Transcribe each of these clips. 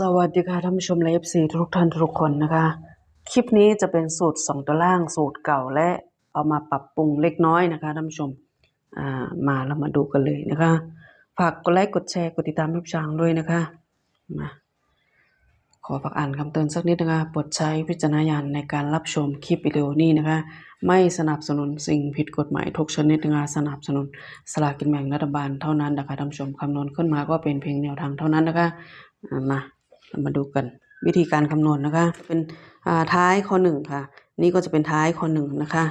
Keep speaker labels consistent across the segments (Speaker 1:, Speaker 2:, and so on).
Speaker 1: สวัสดีค่ะท่านผู้ชมและ FC ทุกท่านทุกคนนะคะ คลิปนี้จะเป็นสูตร 2 ตัวล่างสูตรเก่าและเอามาปรับปรุงเล็กน้อยนะคะท่านผู้ชมอ่ามาเรามาดูกันเลยนะคะ ฝากกดไลค์กดแชร์กดติดตามให้ช่างด้วยนะคะมาขอฝากอ่านคำเตือนสักนิดนะคะโปรดใช้วิจารณญาณในการรับชมคลิปวิดีโอนี้นะคะ ไม่สนับสนุนสิ่งผิดกฎหมายทุกชนิดนะคะสนับสนุนสลากกินแบ่งรัฐบาลเท่านั้นนะคะท่านผู้ชมคำนวณขึ้นมาก็เป็นเพียงแนวทางเท่านั้นนะคะมา เรามาดูกันวิธีการคำนวณนะคะ เป็นท้ายข้อหนึ่งค่ะ นี่ก็จะเป็นท้ายข้อหนึ่งนะคะ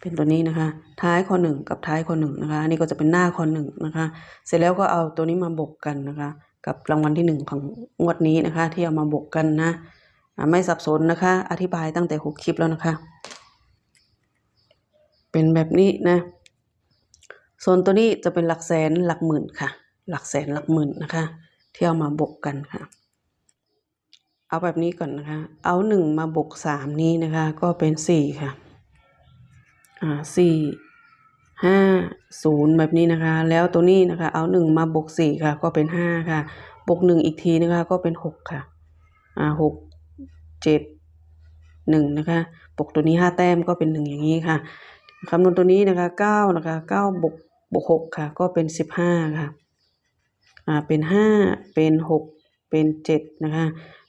Speaker 1: เป็นตัวนี้นะคะ ท้ายข้อหนึ่งกับท้ายข้อหนึ่งนะคะอันนี่ก็จะเป็นหน้าข้อหนึ่งนะคะ เสร็จแล้วก็เอาตัวนี้มาบวกกันนะคะ กับรางวัลที่หนึ่งของงวดนี้นะคะ ที่เอามาบวกกันนะไม่สับสนนะคะ อธิบายตั้งแต่หกคลิปแล้วนะคะ เป็นแบบนี้นะส่วนตัวนี้จะเป็นหลักแสนหลักหมื่นค่ะ หลักแสนหลักหมื่นนะคะ ที่เอามาบวกกันค่ะ เอาแบบนี้ก่อนนะคะ เอาหนึ่งมาบวกสามนี้นะคะ ก็เป็นสี่ค่ะ อ่าสี่ห้าศูนย์แบบนี้นะคะ แล้วตัวนี้นะคะ เอาหนึ่งมาบวกสี่ค่ะ ก็เป็นห้าค่ะ บวกหนึ่งอีกทีนะคะ ก็เป็นหกค่ะ อ่าหกเจ็ดหนึ่งนะคะ บวกตัวนี้ห้าแต้มก็เป็นหนึ่งอย่างนี้ค่ะคำนวณตัวนี้นะคะเก้านะคะเก้าบวกบวกหกค่ะ ก็เป็นสิบห้าค่ะ อ่าเป็นห้าเป็นหกเป็นเจ็ดนะคะ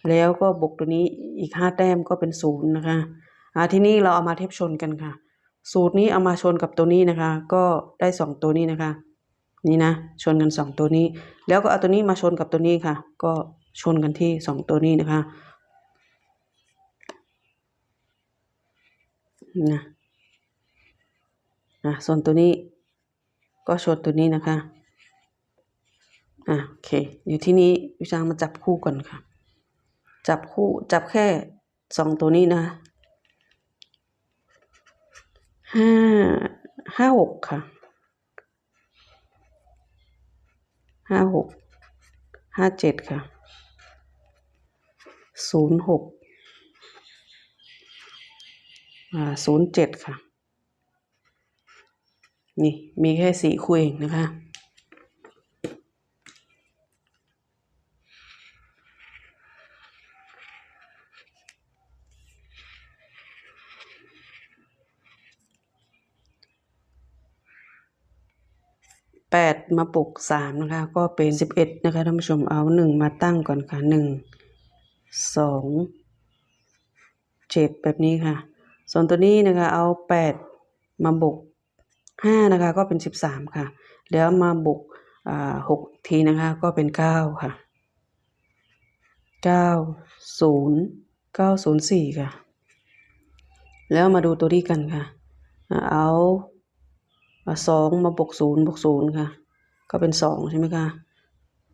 Speaker 1: แล้วก็บวกตัวนี้อีกห้าแต้มก็เป็นศูนย์นะคะอ่าทีนี้เราเอามาเทียบชนกันค่ะ สูตรนี้เอามาชนกับตัวนี้นะคะ ก็ได้สองตัวนี้นะคะ นี่นะชนกันสองตัวนี้ แล้วก็เอาตัวนี้มาชนกับตัวนี้ค่ะ ก็ชนกันที่สองตัวนี้นะคะนะอะส่วนตัวนี้ก็ชนตัวนี้นะคะอะโอเคเดี๋ยวที่นี้วิชามาจับคู่ก่อนค่ะ จับคู่จับแค่สองตัวนี้นะคะห้าห้าหกค่ะห้าหกห้าเจ็ดค่ะศูนย์หกอ่าศูนย์เจ็ดค่ะ นี่ มีแค่สี่คู่เองนะคะ แปดมาปลุกสามนะคะ ก็เป็นสิบเอ็ดนะคะท่านผู้ชมเอาหนึ่งมาตั้งก่อนค่ะหนึ่งสองเจ็ดแบบนี้ค่ะ ส่วนตัวนี้นะคะเอาแปดมาบวกห้านะคะ ก็เป็นสิบสามค่ะ แล้วมาบวกอ่าหกทีนะคะ ก็เป็นเก้าค่ะเก้าศูนย์เก้าศูนย์สี่ค่ะ แล้วมาดูตัวนี้กันค่ะ เอา สองมาบวกศูนย์บวกศูนย์ค่ะ ก็เป็นสองใช่ไหมคะ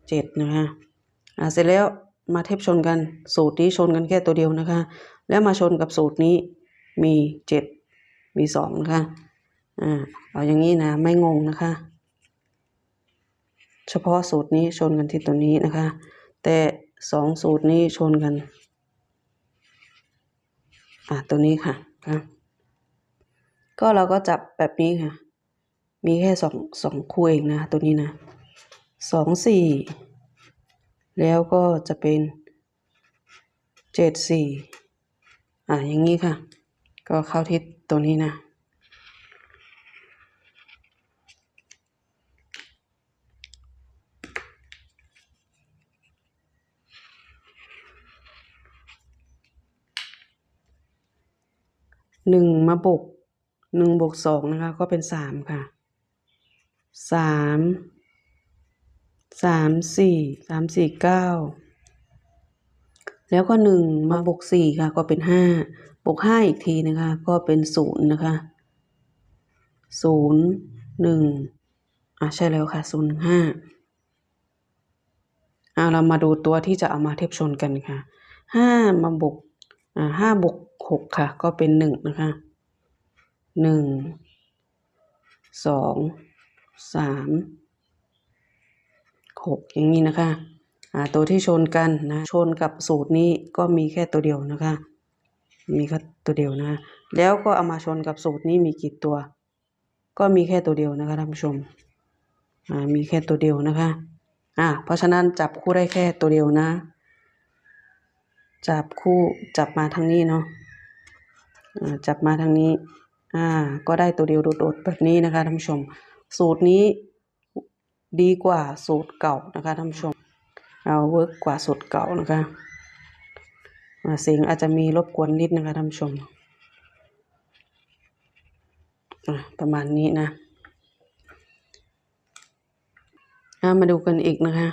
Speaker 1: เจ็ดนะคะอะเสร็จแล้วมาเทียบชนกันสูตรนี้ชนกันแค่ตัวเดียวนะคะ แล้วมาชนกับสูตรนี้มีเจ็ดมีสองนะคะอ่าเอาอย่างนี้นะไม่งงนะคะ เฉพาะสูตรนี้ชนกันที่ตัวนี้นะคะ แต่สองสูตรนี้ชนกันอะตัวนี้ค่ะค่ะก็เราก็จับแบบนี้ค่ะ มีแค่สองสองคู่เองนะตัวนี้นะสองสี่แล้วก็จะเป็นเจ็ดสี่อ่าอย่างนี้ค่ะ ก็เข้าที่ตัวนี้นะหนึ่งมาบวกหนึ่งบวกสองนะคะ ก็เป็นสามค่ะ สามสามสี่สามสี่เก้าแล้วก็หนึ่งมาบวกสี่ค่ะ ก็เป็นห้าบวกห้าอีกทีนะคะ ก็เป็นศูนย์นะคะศูนย์หนึ่งอะใช่แล้วค่ะศูนย์หนึ่งห้าอะเรามาดูตัวที่จะเอามาเทียบชนกันค่ะห้ามาบวกอ่าห้าบวกหกค่ะ ก็เป็นหนึ่งนะคะหนึ่งสอง สามหกอย่างนี้นะคะตัวที่ชนกันนะชนกับสูตรนี้ก็มีแค่ตัวเดียวนะคะ มีแค่ตัวเดียวนะ แล้วก็เอามาชนกับสูตรนี้มีกี่ตัว ก็มีแค่ตัวเดียวนะคะท่านผู้ชมมีแค่ตัวเดียวนะคะอ่าเพราะฉะนั้นจับคู่ได้แค่ตัวเดียวนะ จับคู่จับมาทางนี้เนาะจับมาทางนี้อ่าก็ได้ตัวเดียวโดดๆแบบนี้นะคะท่านผู้ชม สูตรนี้ดีกว่าสูตรเก่านะคะท่านผู้ชมเอาเวิร์กกว่าสูตรเก่านะคะเสียงอาจจะมีรบกวนนิดนะคะท่านผู้ชมประมาณนี้นะามาดูกันอีกนะคะ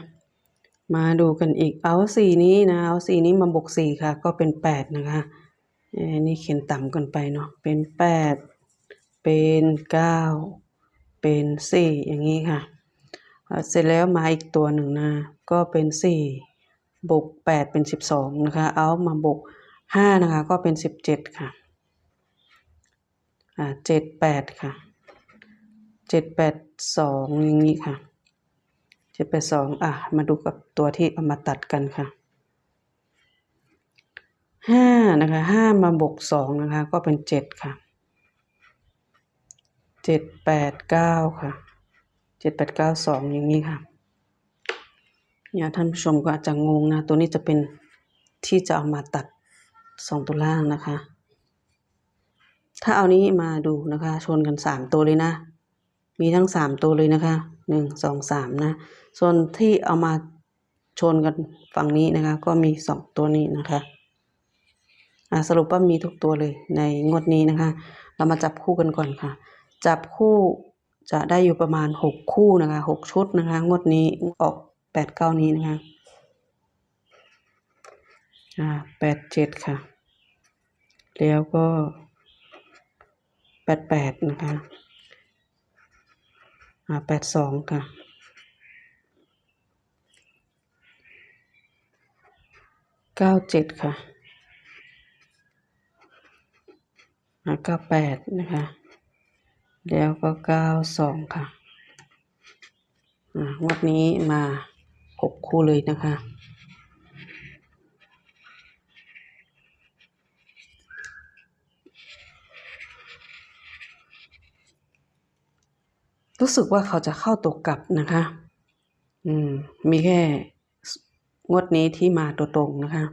Speaker 1: มาดูกันอีกเอาสีนี้นะเอาสีนี้มาบวกสี่ค่ะ ก็เป็นแปดนะคะเอ้นี่เขียนต่ำเกันไปเนาะเป็นแปดเป็นเก้า เป็นสี่อย่างนี้ค่ะ เสร็จแล้วมาอีกตัวหนึ่งนะ ก็เป็นสี่บวกแปดเป็นสิบสองนะคะ เอามาบวกห้านะคะ ก็เป็นสิบเจ็ดค่ะอ่าเจ็ดแปดค่ะเจ็ดแปดสองอย่างนี้ค่ะเจ็ดแปดสองอะ มาดูกับตัวที่เอามาตัดกันค่ะห้านะคะห้ามาบวกสองนะคะ ก็เป็นเจ็ดค่ะ เจ็ดแปดเก้าค่ะเจ็ดแปดเก้าสองอย่างนี้ค่ะเนี่ยท่านผู้ชมก็อาจจะงงนะ ตัวนี้จะเป็นที่จะเอามาตัดสองตัวล่างนะคะ ถ้าเอานี้มาดูนะคะ ชนกันสามตัวเลยนะ มีทั้งสามตัวเลยนะคะหนึ่งสองสามนะ ส่วนที่เอามาชนกันฝั่งนี้นะคะ ก็มีสองตัวนี้นะคะสรุปว่ามีทุกตัวเลยในงวดนี้นะคะ เรามาจับคู่กันก่อนค่ะ จับคู่จะได้อยู่ประมาณหกคู่นะคะหกชุดนะคะงวดนี้ออกแปดเก้านี้นะคะอ่าแปดเจ็ดค่ะ แล้วก็แปดแปดนะคะอ่าแปดสองค่ะเก้าเจ็ดค่ะอ่าเก้าแปดนะคะ แล้วก็เก้าสองค่ะงวดนี้มาหกคู่เลยนะคะรู้สึกว่าเขาจะเข้าตัวกลับนะคะ อืม มีแค่งวดนี้ที่มาตัวตรงนะคะ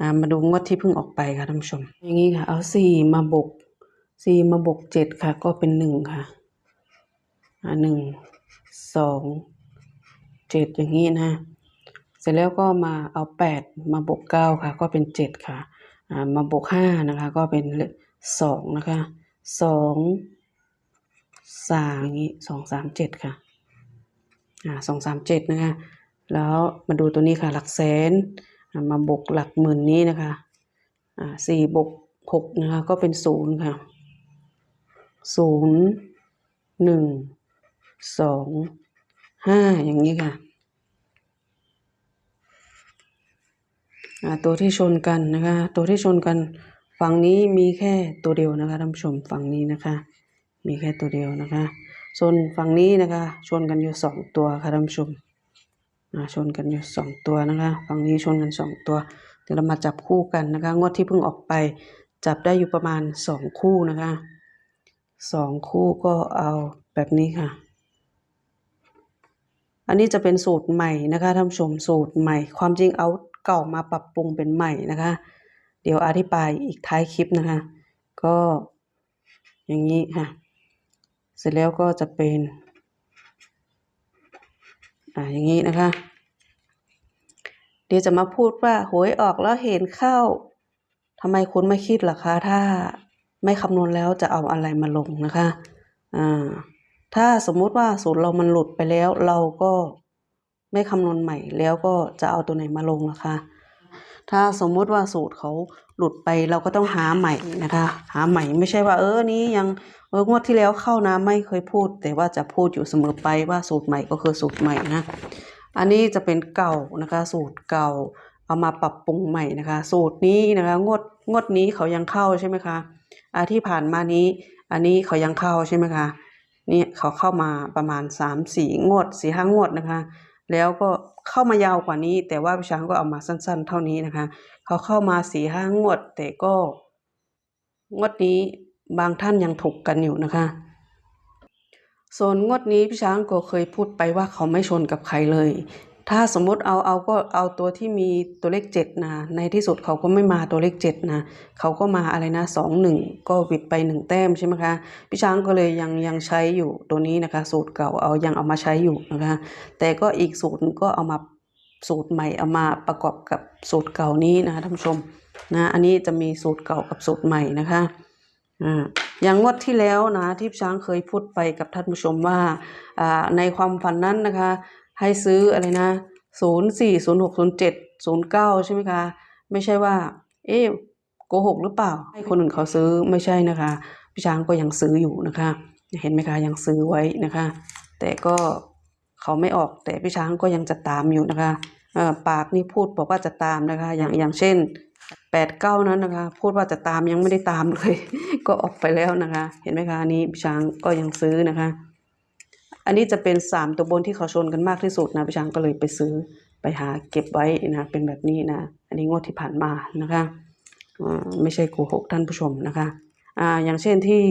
Speaker 1: อ่า มาดูงวดที่เพิ่งออกไปค่ะท่านผู้ชม อย่างนี้ค่ะ เอาสี่มาบวก สี่มาบวกเจ็ดค่ะ ก็เป็นหนึ่งค่ะอ่าหนึ่งสองเจ็ดอย่างนี้นะเสร็จแล้วก็มาเอาแปดมาบวกเก้าค่ะ ก็เป็นเจ็ดค่ะอ่ามาบวกห้านะคะ ก็เป็นสองนะคะสองสามอย่างนี้สองสามเจ็ดค่ะอ่าสองสามเจ็ดนะคะ แล้วมาดูตัวนี้ค่ะ หลักแสนอ่ามาบวกหลักหมื่นนี้นะคะอ่าสี่บวกหกนะคะ ก็เป็นศูนย์ค่ะ ศูนย์หนึ่งสองห้าอย่างนี้ค่ะตัวที่ชนกันนะคะ ตัวที่ชนกันฝั่งนี้มีแค่ตัวเดียวนะคะท่านผู้ชมฝั่งนี้นะคะ มีแค่ตัวเดียวนะคะส่วนฝั่งนี้นะคะ ชนกันอยู่สองตัวค่ะท่านผู้ชมชนกันอยู่สองตัวนะคะ ฝั่งนี้ชนกันสองตัว เดี๋ยวเรามาจับคู่กันนะคะ งวดที่เพิ่งออกไปจับได้อยู่ประมาณสองคู่นะคะ สองคู่ก็เอาแบบนี้ค่ะ อันนี้จะเป็นสูตรใหม่นะคะท่านผู้ชมสูตรใหม่ ความจริงเอาเก่ามาปรับปรุงเป็นใหม่นะคะ เดี๋ยวอธิบายอีกท้ายคลิปนะคะ ก็อย่างนี้ค่ะ เสร็จแล้วก็จะเป็น อ่าอย่างนี้นะคะ เดี๋ยวจะมาพูดว่าหวยออกแล้วเห็นเข้าทำไมคุณไม่คิดล่ะคะถ้า ไม่คำนวณแล้วจะเอาอะไรมาลงนะคะอ่าถ้าสมมุติว่าสูตรเรามันหลุดไปแล้ว เราก็ไม่คำนวณใหม่แล้วก็จะเอาตัวไหนมาลงล่ะคะ ถ้าสมมุติว่าสูตรเขาหลุดไปเราก็ต้องหาใหม่นะคะ หาใหม่ไม่ใช่ว่า เออนี้ยังเอองวดที่แล้วเข้านะไม่เคยพูด แต่ว่าจะพูดอยู่เสมอไปว่าสูตรใหม่ก็คือสูตรใหม่นะอันนี้จะเป็นเก่านะคะ สูตรเก่าเอามาปรับปรุงใหม่นะคะ สูตรนี้นะคะ งวดงวดนี้เขายังเข้าใช่ไหมคะ อาที่ผ่านมานี้ อันนี้เขายังเข้าใช่ไหมคะนี่เขาเข้ามาประมาณสามสี่งวดสี่ห้างวดนะคะ แล้วก็เข้ามายาวกว่านี้ แต่ว่าพี่ช้างก็เอามาสั้น ๆ เท่านี้นะคะ เขาเข้ามาสี่ห้างวด แต่ก็ งวดนี้บางท่านยังถกกันอยู่นะคะส่วนงวดนี้พี่ช้างก็เคยพูดไปว่าเขาไม่ชนกับใครเลย ถ้าสมมติเอาเอาก็เอาตัวที่มีตัวเลขเจ็ดนะ ในที่สุดเขาก็ไม่มาตัวเลขเจ็ดนะ เขาก็มาอะไรนะสองหนึ่งก็วิดไปหนึ่งแต้มใช่ไหมคะ พี่ช้างก็เลยยังยังใช้อยู่ตัวนี้นะคะ สูตรเก่าเอายังเอามาใช้อยู่นะคะ แต่ก็อีกสูตรก็เอามาสูตรใหม่เอามาประกอบกับสูตรเก่านี้นะคะท่านผู้ชมนะอันนี้จะมีสูตรเก่ากับสูตรใหม่นะคะอ่าอย่างงวดที่แล้วนะที่พี่ช้างเคยพูดไปกับท่านผู้ชมว่าอ่าในความฝันนั้นนะคะ ให้ซื้ออะไรนะศูนย์สี่ศูนย์หกศูนย์เจ็ดศูนย์เก้าใช่ไหมคะ ไม่ใช่ว่า เอ๊ะโกหกหรือเปล่า ให้คนอื่นเขาซื้อไม่ใช่นะคะพี่ช้างก็ยังซื้ออยู่นะคะ เห็นไหมคะยังซื้อไว้นะคะ แต่ก็เขาไม่ออกแต่พี่ช้างก็ยังจะตามอยู่นะคะอ่อปากนี่พูดบอกว่าจะตามนะคะ อย่างอย่างเช่นแปดเก้านั้นนะคะ พูดว่าจะตามยังไม่ได้ตามเลย ก็ออกไปแล้วนะคะ เห็นไหมคะนี้พี่ช้างก็ยังซื้อนะคะ อันนี้จะเป็นสามตัวบนที่เขาชนกันมากที่สุดนะพี่ช้างก็เลยไปซื้อไปหาเก็บไว้นะเป็นแบบนี้นะ อันนี้งวดที่ผ่านมานะคะไม่ใช่โกหกท่านผู้ชมนะคะอ่าอย่างเช่นที่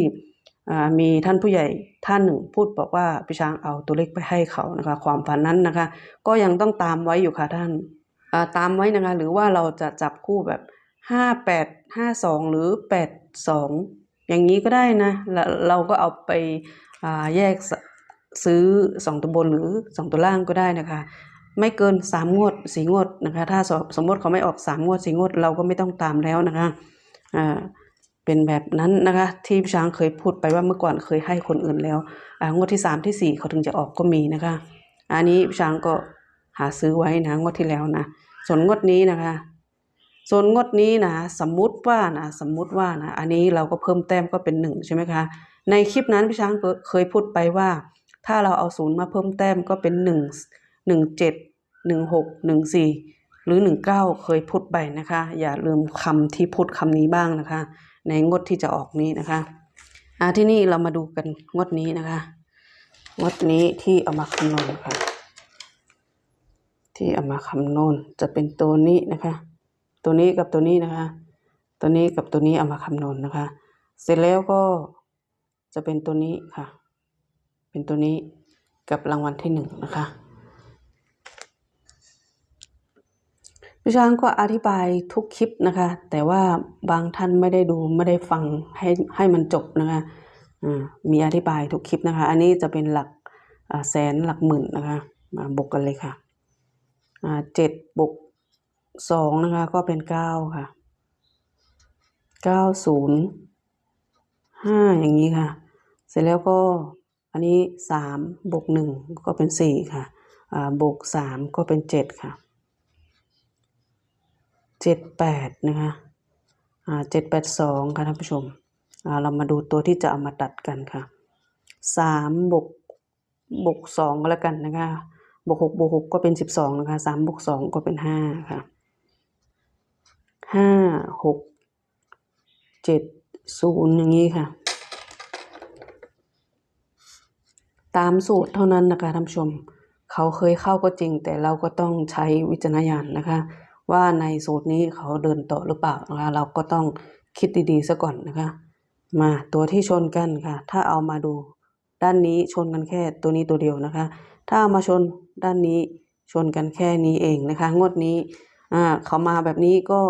Speaker 1: มีท่านผู้ใหญ่ท่านหนึ่งพูดบอกว่าพี่ช้างเอาตัวเลขไปให้เขานะคะ ความฝันนั้นนะคะ ก็ยังต้องตามไว้อยู่ค่ะท่านาตามไว้นะคะ หรือว่าเราจะจับคู่แบบห้าแปดห้าสองหรือแปดสองอย่างนี้ก็ได้นะแล้วเราก็เอาไปาแยก ซื้อสองตัวบนหรือสองตัวล่างก็ได้นะคะ ไม่เกินสามงวดสี่งวดนะคะ ถ้าสมมติเขาไม่ออกสามงวดสี่งวด เราก็ไม่ต้องตามแล้วนะคะอ่าเป็นแบบนั้นนะคะ ที่ช้างเคยพูดไปว่าเมื่อก่อนเคยให้คนอื่นแล้วอ่างวดที่สามที่สี่เขาถึงจะออกก็มีนะคะ อันนี้พิช้างก็หาซื้อไว้นะงวดที่แล้วนะส่วนงวดนี้นะคะ ส่วนงวดนี้นะสมมุติว่านะสมมุติว่านะอันนี้เราก็เพิ่มแต้มก็เป็นหนึ่งใช่ไหมคะในคลิปนั้นพี่ช้างเคยพูดไปว่า ถ้าเราเอาศูนย์มาเพิ่มแต้มก็เป็นหนึ่งหนึ่งเจ็ดหนึ่งหกหนึ่งสี่หรือหนึ่งเก้าเคยพูดไปนะคะ อย่าลืมคำที่พูดคำนี้บ้างนะคะ ในงวดที่จะออกนี้นะคะอ่าที่นี่เรามาดูกันงวดนี้นะคะ งวดนี้ที่เอามาคำนวณค่ะ ที่เอามาคำนวณจะเป็นตัวนี้นะคะ ตัวนี้กับตัวนี้นะคะ ตัวนี้กับตัวนี้เอามาคำนวณนะคะ เสร็จแล้วก็จะเป็นตัวนี้ค่ะ เป็นตัวนี้กับรางวัลที่หนึ่งนะคะพี่ช้างก็อธิบายทุกคลิปนะคะ แต่ว่าบางท่านไม่ได้ดูไม่ได้ฟังให้ให้มันจบนะคะอ่ามีอธิบายทุกคลิปนะคะ อันนี้จะเป็นหลักแสนหลักหมื่นนะคะมาบวกกันเลยค่ะอ่าเจ็ดบวกสองนะคะก็เป็นเก้าค่ะเก้าศูนย์ห้าอย่างนี้ค่ะ เสร็จแล้วก็ อันนี้สามบวกหนึ่งก็เป็นสี่ค่ะบวกสามก็เป็นเจ็ดค่ะเจ็ดแปดนะคะเจ็ดแปดสองค่ะท่านผู้ชมเรามาดูตัวที่จะเอามาตัดกันค่ะสามบวกบวกสองก็แล้วกันนะคะบวกหกบวกหกก็เป็นสิบสองนะคะสามบวกสองก็เป็นห้าค่ะห้าหกเจ็ดศูนย์อย่างนี้ค่ะ ตามสูตรเท่านั้นนะคะท่านผู้ชม เขาเคยเข้าก็จริง แต่เราก็ต้องใช้วิจารณญาณนะคะ ว่าในสูตรนี้เขาเดินต่อหรือเปล่านะคะเราก็ต้องคิดดีๆซะก่อนนะคะ มาตัวที่ชนกันค่ะ ถ้าเอามาดูด้านนี้ชนกันแค่ตัวนี้ตัวเดียวนะคะ ถ้าามาชนด้านนี้ชนกันแค่นี้เองนะคะ งวดนี้อ่าเขามาแบบนี้ก็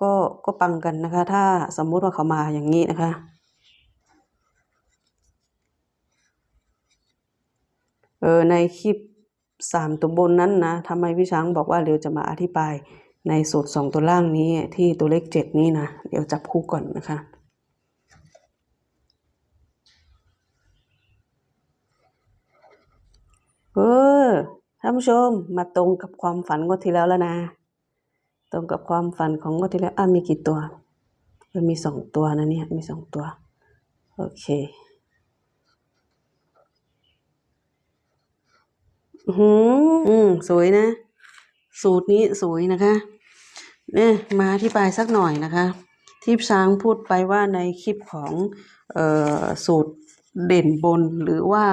Speaker 1: ก็ก็ปังกันนะคะ ถ้าสมมุติว่าเขามาอย่างนี้นะคะ เออในคลิปสามตัวบนนั้นนะทำไมพี่ช้างบอกว่าเดี๋ยวจะมาอธิบายในสูตรสองตัวล่างนี้ที่ตัวเลขเจ็ดนี้นะ เดี๋ยวจับคู่ก่อนนะคะเออท่านผู้ชมมาตรงกับความฝันงวดที่แล้วแล้วนะ ตรงกับความฝันของงวดที่แล้วอะมีกี่ตัวมีสองตัวนะเนี่ยมีสองตัว โอเค อือ หืออืมสวยนะ สูตรนี้สวยนะคะเนี่ยมาอธิบายสักหน่อยนะคะ ที่ช้างพูดไปว่าในคลิปของเอ่อสูตรเด่นบนหรือว่า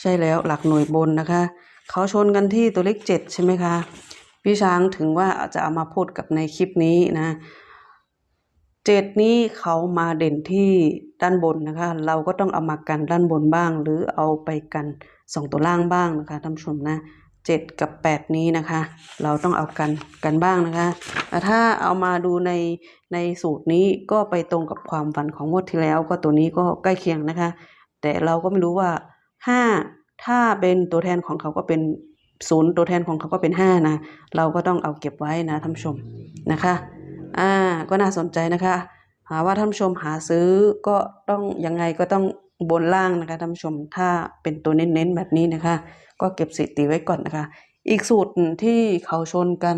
Speaker 1: ใช่แล้วหลักหน่วยบนนะคะ เขาชนกันที่ตัวเลขเจ็ดใช่ไหมคะพี่ช้างถึงว่าจะเอามาพูดกับในคลิปนี้นะเจ็ดนี้เขามาเด่นที่ด้านบนนะคะ เราก็ต้องเอามากันด้านบนบ้าง หรือเอาไปกัน สองตัวล่างบ้างนะคะท่านผู้ชมนะเจ็ดกับแปดนี้นะคะ เราต้องเอากันกันบ้างนะคะแต่ถ้าเอามาดูในในสูตรนี้ก็ไปตรงกับความฝันของงวดที่แล้ว ก็ตัวนี้ก็ใกล้เคียงนะคะ แต่เราก็ไม่รู้ว่าห้าถ้าเป็นตัวแทนของเขาก็เป็นศูนย์ตัวแทนของเขาก็เป็นห้านะ เราก็ต้องเอาเก็บไว้นะท่านผู้ชมนะคะอ่าก็น่าสนใจนะคะ หาว่าท่านผู้ชมหาซื้อก็ต้องยังไงก็ต้อง บนล่างนะคะท่านผู้ชมถ้าเป็นตัวเน้นๆแบบนี้นะคะ ก็เก็บสถิติไว้ก่อนนะคะ อีกสูตรที่เขาชนกัน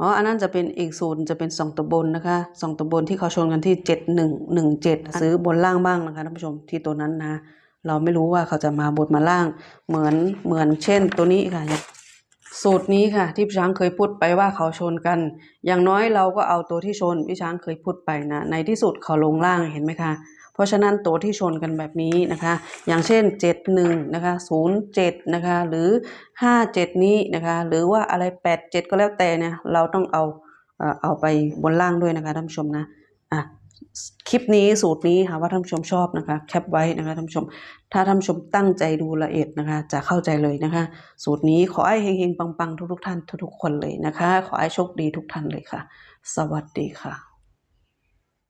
Speaker 1: อ๋ออันนั้นจะเป็นอีกสูตรจะเป็นสองตัวบนนะคะสองตัวบนที่เขาชนกันที่เจ็ดหนึ่งหนึ่งเจ็ดซื้อบนล่างบ้างนะคะท่านผู้ชมที่ตัวนั้นนะ เราไม่รู้ว่าเขาจะมาบนมาล่าง เหมือนเหมือนเช่นตัวนี้ค่ะสูตรนี้ค่ะ ที่พี่ช้างเคยพูดไปว่าเขาชนกัน อย่างน้อยเราก็เอาตัวที่ชนพี่ช้างเคยพูดไปนะในที่สุดเขาลงล่างเห็นไหมคะ เพราะฉะนั้นตัวที่ชนกันแบบนี้นะคะ อย่างเช่น 71นะคะ07นะคะหรือ 57 นี้นะคะหรือว่าอะไร 87 ก็แล้วแต่เนี่ยเราต้องเอาเอ่อเอาไปบนล่างด้วยนะคะท่านผู้ชมนะอะคลิปนี้สูตรนี้ค่ะว่าท่านผู้ชมชอบนะคะแคปไว้นะคะท่านผู้ชม ถ้าท่านผู้ชมตั้งใจดูละเอียดนะคะ จะเข้าใจเลยนะคะ สูตรนี้ขอให้เฮงๆปังๆ ทุกๆท่านทุกๆคนเลยนะคะ ขอให้โชคดีทุกท่านเลยค่ะ สวัสดีค่ะ